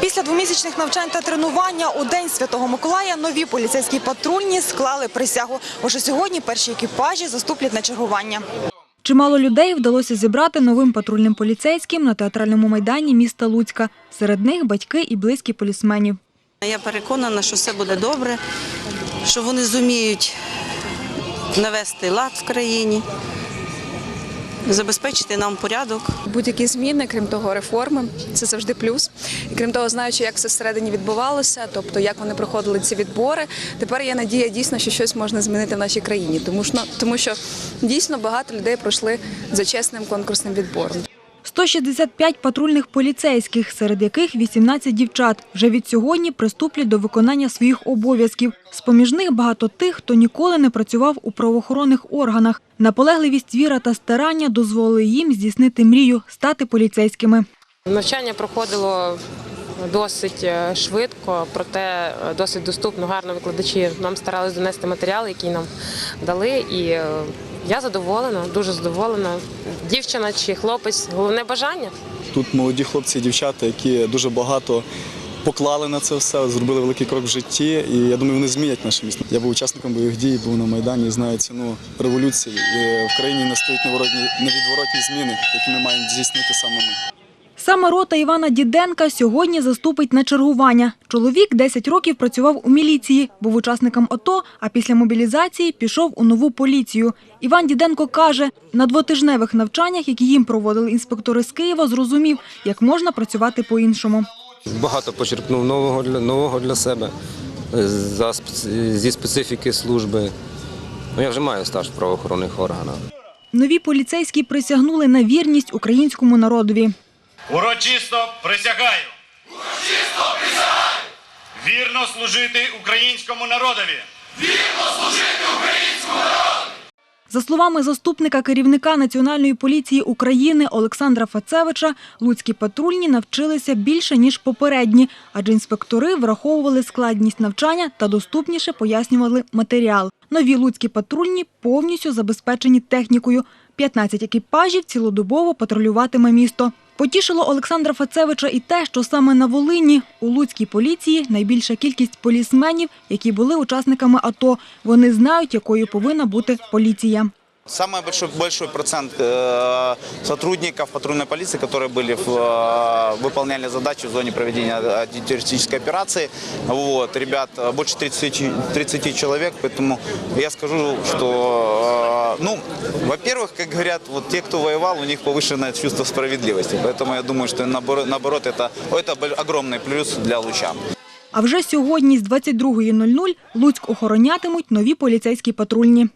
Після двомісячних навчань та тренування у День Святого Миколая нові поліцейські патрульні склали присягу. Уже сьогодні перші екіпажі заступлять на чергування. Чимало людей вдалося зібрати новим патрульним поліцейським на театральному майдані міста Луцька. Серед них батьки і близькі полісменів. Я переконана, що все буде добре, що вони зуміють навести лад в країні, забезпечити нам порядок. Будь-які зміни, крім того, реформи це завжди плюс. І крім того, знаючи, як все всередині відбувалося, тобто як вони проходили ці відбори, тепер є надія дійсно, що щось можна змінити в нашій країні, тому що тому що дійсно багато людей пройшли за чесним конкурсним відбором. 165 патрульних поліцейських, серед яких 18 дівчат, вже від сьогодні приступлять до виконання своїх обов'язків. З-поміж них багато тих, хто ніколи не працював у правоохоронних органах. Наполегливість, віра та старання дозволили їм здійснити мрію – стати поліцейськими. Навчання проходило досить е, швидко, проте е, досить доступно, гарно викладачі нам старались донести матеріали, які нам дали. І е, я задоволена, дуже задоволена. Дівчина чи хлопець, головне бажання. Тут молоді хлопці і дівчата, які дуже багато поклали на це все, зробили великий крок в житті. І я думаю, вони змінять наше місто. Я був учасником бойових дій, був на Майдані, знаю ціну революції. І в країні настають невідворотні зміни, які ми маємо здійснити саме ми. Саме рота Івана Діденка сьогодні заступить на чергування. Чоловік 10 років працював у міліції, був учасником АТО, а після мобілізації пішов у нову поліцію. Іван Діденко каже, на двотижневих навчаннях, які їм проводили інспектори з Києва, зрозумів, як можна працювати по-іншому. Багато почерпнув нового для нового для себе е, за зі специфіки служби. Ну, я вже маю стаж в правоохоронних органах. Нові поліцейські присягнули на вірність українському народові. Урочисто присягаю. Урочисто присягаю. Вірно служити українському народові. Вірно служити українському. За словами заступника керівника Національної поліції України Олександра Фацевича, луцькі патрульні навчилися більше, ніж попередні, адже інспектори враховували складність навчання та доступніше пояснювали матеріал. Нові луцькі патрульні повністю забезпечені технікою. 15 екіпажів цілодобово патрулюватиме місто. Потішило Олександра Фацевича і те, що саме на Волині у Луцькій поліції найбільша кількість полісменів, які були учасниками АТО. Вони знають, якою повинна бути поліція. Самый большой, большой процент э, сотрудников патрульной полиции, которые были в, э, выполняли задачи в зоне проведения антитеррористической операции. Вот, ребят, э, больше 30, 30 человек, поэтому я скажу, что, э, ну, во-первых, как говорят, вот те, кто воевал, у них повышенное чувство справедливости. Поэтому я думаю, что наоборот, наоборот это, это бо- огромный плюс для лучан. А вже сьогодні з 22.00 Луцьк охоронятимуть нові поліцейські патрульні.